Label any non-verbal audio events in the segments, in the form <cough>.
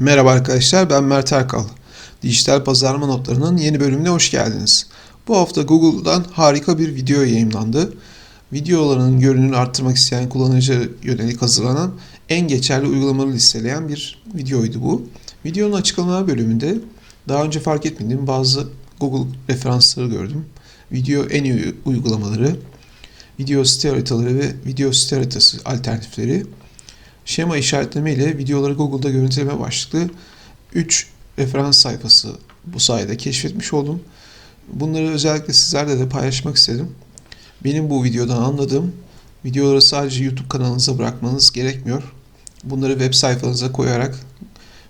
Merhaba arkadaşlar ben Mert Erkal. Dijital pazarlama notlarının yeni bölümüne hoş geldiniz. Bu hafta Google'dan harika bir video yayınlandı. Videolarının görünümünü arttırmak isteyen kullanıcı yönelik hazırlanan en geçerli uygulamaları listeleyen bir videoydu bu. Videonun açıklama bölümünde daha önce fark etmediğim bazı Google referansları gördüm. Video en iyi uygulamaları, video site haritaları ve video site haritası alternatifleri, Şema işaretleme ile videoları Google'da görüntüleme başlıklı 3 referans sayfası bu sayede keşfetmiş oldum. Bunları özellikle sizlerle de paylaşmak istedim. Benim bu videodan anladığım videoları sadece YouTube kanalınıza bırakmanız gerekmiyor. Bunları web sayfanıza koyarak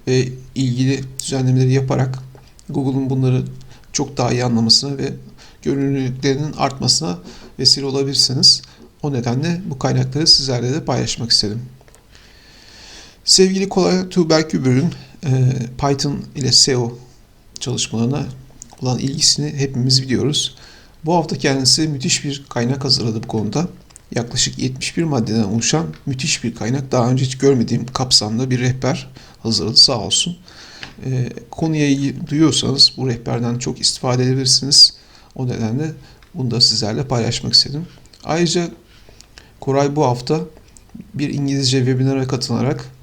ve ilgili düzenlemeleri yaparak Google'un bunları çok daha iyi anlamasına ve görünürlüklerinin artmasına vesile olabilirsiniz. O nedenle bu kaynakları sizlerle de paylaşmak istedim. Sevgili Kolay Tuğberk Gübür'ün e, Python ile SEO çalışmalarına olan ilgisini hepimiz biliyoruz. Bu hafta kendisi müthiş bir kaynak hazırladı bu konuda. Yaklaşık 71 maddeden oluşan müthiş bir kaynak. Daha önce hiç görmediğim kapsamda bir rehber hazırladı sağ olsun. E, konuya duyuyorsanız bu rehberden çok istifade edebilirsiniz. O nedenle bunu da sizlerle paylaşmak istedim. Ayrıca Koray bu hafta bir İngilizce webinara katılarak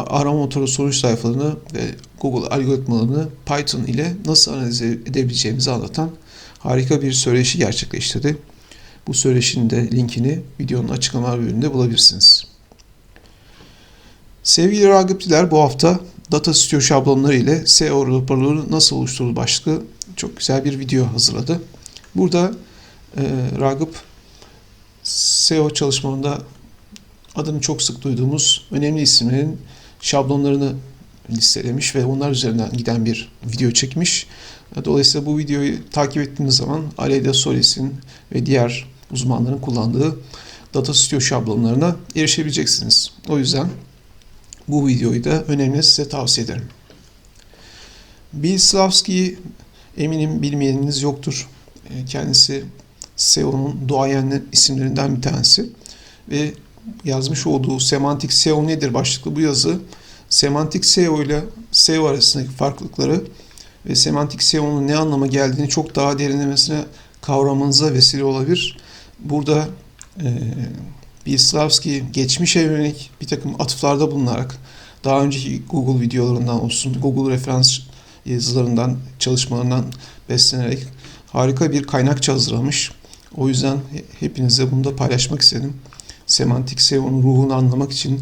arama motoru sonuç sayfalarını ve Google algoritmalarını Python ile nasıl analiz edebileceğimizi anlatan harika bir söyleşi gerçekleştirdi. Bu söyleşinin de linkini videonun açıklama bölümünde bulabilirsiniz. Sevgili Ragıpçiler bu hafta data studio şablonları ile SEO raporları nasıl oluşturulur başlıklı çok güzel bir video hazırladı. Burada e, Ragıp SEO çalışmalarında adını çok sık duyduğumuz önemli isimlerin şablonlarını listelemiş ve onlar üzerinden giden bir video çekmiş. Dolayısıyla bu videoyu takip ettiğiniz zaman Aleyda Solis'in ve diğer uzmanların kullandığı Data Studio şablonlarına erişebileceksiniz. O yüzden bu videoyu da önemli size tavsiye ederim. Bill Slavsky'yi eminim bilmeyeniniz yoktur. Kendisi SEO'nun duayen isimlerinden bir tanesi ve yazmış olduğu semantik SEO nedir başlıklı bu yazı semantik SEO ile SEO arasındaki farklılıkları ve semantik SEO'nun ne anlama geldiğini çok daha derinlemesine kavramanıza vesile olabilir. Burada e, Bieslavski geçmişe yönelik bir takım atıflarda bulunarak daha önceki Google videolarından olsun, Google referans yazılarından, çalışmalarından beslenerek harika bir kaynak hazırlamış. O yüzden hepinize bunu da paylaşmak istedim semantik SEO'nun ruhunu anlamak için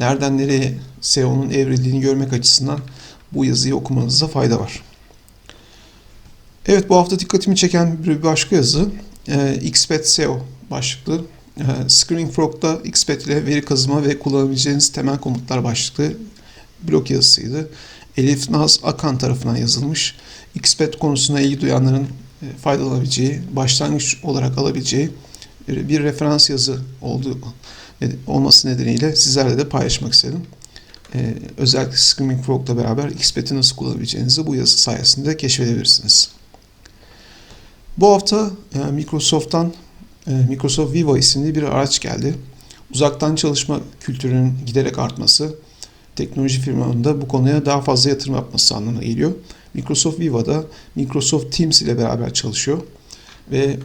nereden nereye SEO'nun evrildiğini görmek açısından bu yazıyı okumanızda fayda var. Evet bu hafta dikkatimi çeken bir başka yazı e, XPET SEO başlıklı. E, Screening Frog'da XPET ile veri kazıma ve kullanabileceğiniz temel komutlar başlıklı blog yazısıydı. Elif Naz Akan tarafından yazılmış. XPET konusuna ilgi duyanların e, faydalanabileceği, başlangıç olarak alabileceği bir referans yazı oldu olması nedeniyle sizlerle de paylaşmak istedim. Ee, özellikle Screaming Frog'la beraber XPET'i nasıl kullanabileceğinizi bu yazı sayesinde keşfedebilirsiniz. Bu hafta e, Microsoft'tan e, Microsoft Viva isimli bir araç geldi. Uzaktan çalışma kültürünün giderek artması, teknoloji firmalarında bu konuya daha fazla yatırım yapması anlamına geliyor. Microsoft Viva'da Microsoft Teams ile beraber çalışıyor ve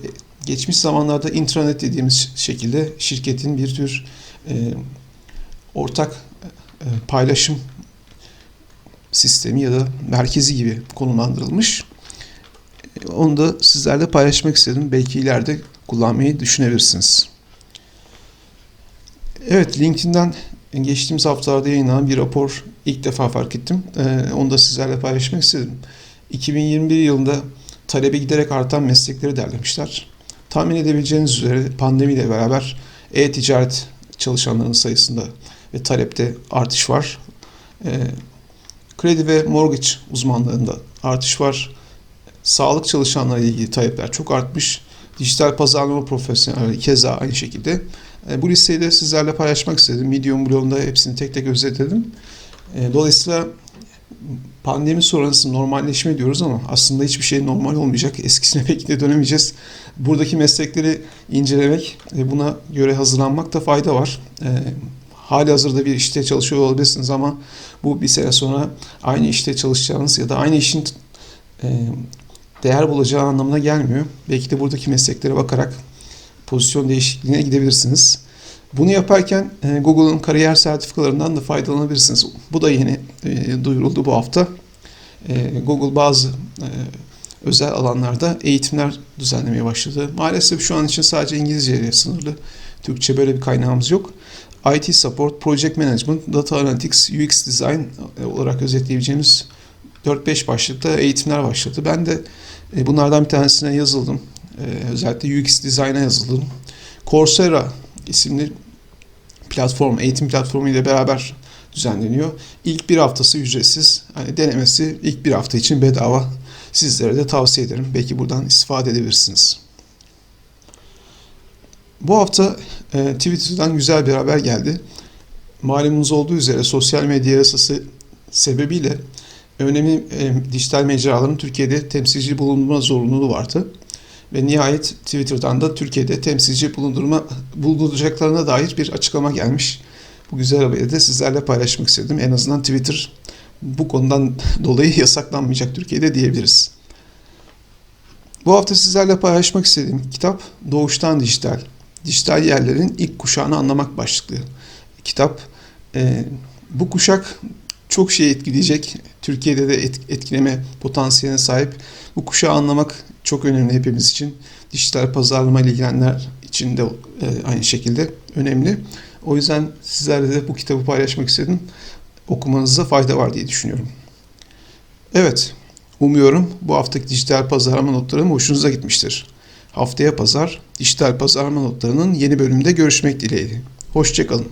geçmiş zamanlarda intranet dediğimiz şekilde şirketin bir tür e, ortak e, paylaşım sistemi ya da merkezi gibi konumlandırılmış. Onu da sizlerle paylaşmak istedim. Belki ileride kullanmayı düşünebilirsiniz. Evet, LinkedIn'den geçtiğimiz haftalarda yayınlanan bir rapor ilk defa fark ettim. Ee, onu da sizlerle paylaşmak istedim. 2021 yılında talebi giderek artan meslekleri derlemişler. Tahmin edebileceğiniz üzere pandemiyle beraber e-ticaret çalışanlarının sayısında ve talepte artış var. E, kredi ve mortgage uzmanlarında artış var. Sağlık çalışanları ile ilgili talepler çok artmış. Dijital pazarlama profesyonelleri keza aynı şekilde. E, bu listeyi de sizlerle paylaşmak istedim. Medium blogunda hepsini tek tek özetledim. E, dolayısıyla pandemi sonrası normalleşme diyoruz ama aslında hiçbir şey normal olmayacak. Eskisine pek de dönemeyeceğiz. Buradaki meslekleri incelemek ve buna göre hazırlanmakta fayda var. Ee, hali hazırda bir işte çalışıyor olabilirsiniz ama bu bir sene sonra aynı işte çalışacağınız ya da aynı işin e, değer bulacağı anlamına gelmiyor. Belki de buradaki mesleklere bakarak pozisyon değişikliğine gidebilirsiniz. Bunu yaparken e, Google'ın kariyer sertifikalarından da faydalanabilirsiniz. Bu da yeni e, duyuruldu bu hafta. E, Google bazı e, özel alanlarda eğitimler düzenlemeye başladı. Maalesef şu an için sadece İngilizce sınırlı. Türkçe böyle bir kaynağımız yok. IT Support, Project Management, Data Analytics, UX Design olarak özetleyebileceğimiz 4-5 başlıkta eğitimler başladı. Ben de e, bunlardan bir tanesine yazıldım. E, özellikle UX Design'a yazıldım. Coursera isimli platform, eğitim platformu ile beraber düzenleniyor. İlk bir haftası ücretsiz. Hani denemesi ilk bir hafta için bedava. Sizlere de tavsiye ederim. Belki buradan istifade edebilirsiniz. Bu hafta e, Twitter'dan güzel bir haber geldi. Malumunuz olduğu üzere sosyal medya yasası sebebiyle önemli e, dijital mecraların Türkiye'de temsilci bulunma zorunluluğu vardı. Ve nihayet Twitter'dan da Türkiye'de temsilci bulundurma bulunduracaklarına dair bir açıklama gelmiş. Bu güzel haberi de sizlerle paylaşmak istedim. En azından Twitter bu konudan <laughs> dolayı yasaklanmayacak Türkiye'de diyebiliriz. Bu hafta sizlerle paylaşmak istediğim kitap Doğuştan Dijital. Dijital yerlerin ilk kuşağını anlamak başlıklı. Kitap e, bu kuşak çok şey etkileyecek. Türkiye'de de etkileme potansiyeline sahip. Bu kuşağı anlamak çok önemli hepimiz için. Dijital pazarlama ile ilgilenenler için de e, aynı şekilde önemli. O yüzden sizlerle de bu kitabı paylaşmak istedim. Okumanızda fayda var diye düşünüyorum. Evet, umuyorum bu haftaki dijital pazarlama notlarım hoşunuza gitmiştir. Haftaya pazar dijital pazarlama notlarının yeni bölümünde görüşmek dileğiyle. Hoşçakalın.